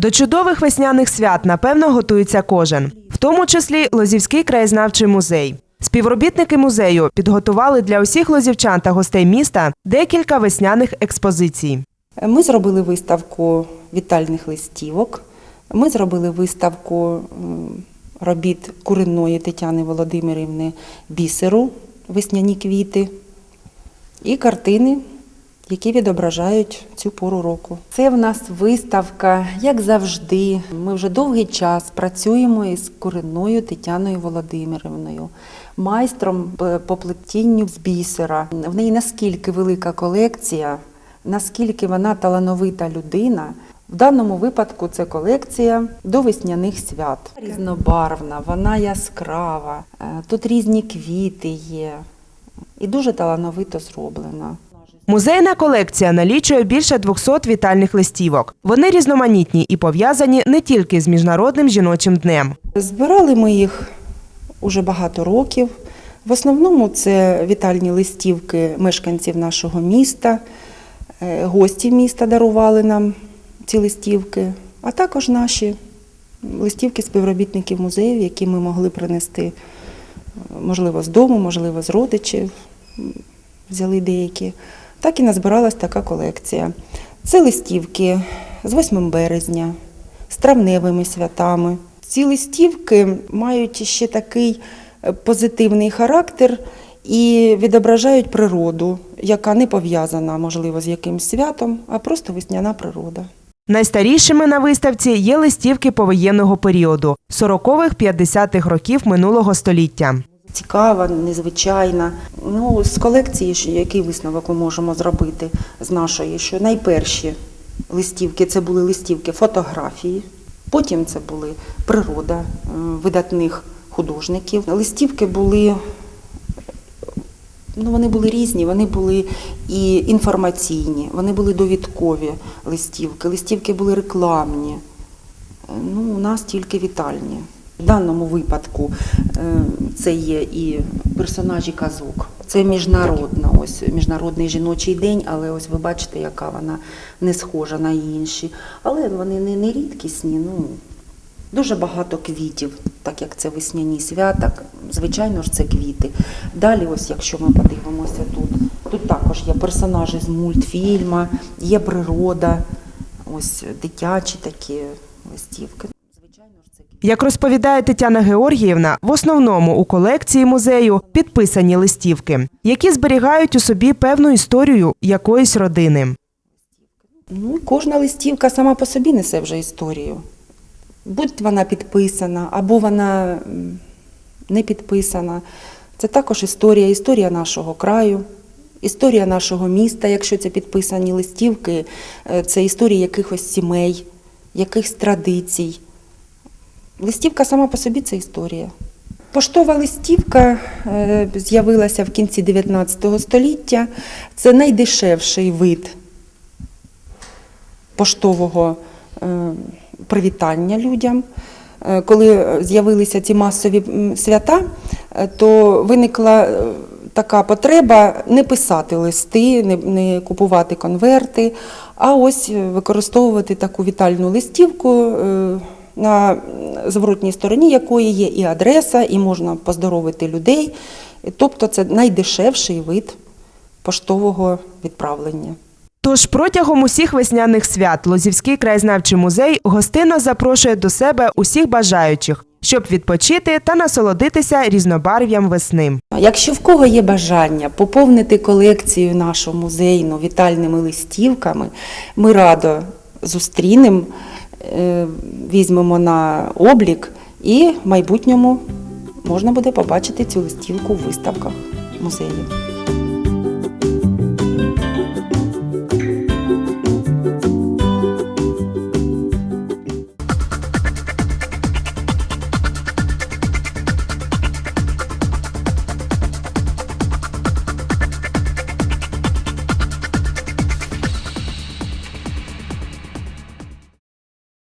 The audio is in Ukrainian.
До чудових весняних свят напевно готується кожен, в тому числі Лозівський краєзнавчий музей. Співробітники музею підготували для усіх лозівчан та гостей міста декілька весняних експозицій. Ми зробили виставку вітальних листівок. Ми зробили виставку робіт куренної Тетяни Володимирівни бісеру Весняні квіти і картини, які відображають цю пору року. Це в нас виставка, як завжди. Ми вже довгий час працюємо із куренною Тетяною Володимирівною, майстром по плетінню з бісера. В неї наскільки велика колекція, наскільки вона талановита людина. В даному випадку це колекція до весняних свят. Різнобарвна, вона яскрава, е, тут різні квіти є. І дуже талановито зроблена. Музейна колекція налічує більше 200 вітальних листівок. Вони різноманітні і пов'язані не тільки з міжнародним жіночим днем. Збирали ми їх уже багато років. В основному це вітальні листівки мешканців нашого міста, Е, гості міста дарували нам ці листівки, а також наші листівки співробітників музею, які ми могли принести, е, можливо, з дому, можливо, з родичів. Взяли деякі. Так і назбиралась така колекція. Це листівки з 8 березня, з травневими святами. Ці листівки мають ще такий е, позитивний характер і відображають природу, яка не пов'язана, можливо, з якимсь святом, а просто весняна природа. Найстарішими на виставці є листівки повоєнного періоду 40-х-50-х років минулого століття. Цікава, незвичайна. Ну, з колекції, який висновок ми можемо зробити з нашої, що найперші листівки це були листівки фотографії, потім це були природа видатних художників. Листівки були, ну, вони були різні, вони були і інформаційні, вони були довідкові листівки, листівки були рекламні. Е, Ну, у нас тільки вітальні. В даному випадку е, це є і персонажі казок. Це міжнародна, ось міжнародний жіночий день, але ось ви бачите, яка вона не схожа на інші. Але вони не, не рідкісні. Ну, дуже багато квітів, так як це весняні свята. Звичайно ж, це квіти. Далі, ось якщо ми подивимося тут, тут також є персонажі з мультфільма, є природа, ось дитячі такі листівки. Звичайно ж, це квіти. Як розповідає Тетяна Георгіївна, в основному у колекції музею підписані листівки, які зберігають у собі певну історію якоїсь родини. Ну, кожна листівка сама по собі несе вже історію. Будь вона підписана, або вона не підписана. Це також історія, історія нашого краю, історія нашого міста, якщо це підписані листівки, е, це історія якихось сімей, якихось традицій. Листівка сама по собі це історія. Поштова листівка е, з'явилася в кінці 19 століття. Це найдешевший вид поштового е, привітання людям. Е, Коли з'явилися ці масові свята, то виникла така потреба не писати листи, не, купувати конверти, а ось використовувати таку вітальну листівку, на зворотній стороні якої є і адреса, і можна поздоровити людей. Тобто це найдешевший вид поштового відправлення. Тож протягом усіх весняних свят Лозівський краєзнавчий музей гостинно запрошує до себе усіх бажаючих, щоб відпочити та насолодитися різнобарв'ям весни. Якщо в кого є бажання поповнити колекцію нашу музейну вітальними листівками, ми радо зустрінемо, візьмемо на облік і в майбутньому можна буде побачити цю листівку в виставках музею.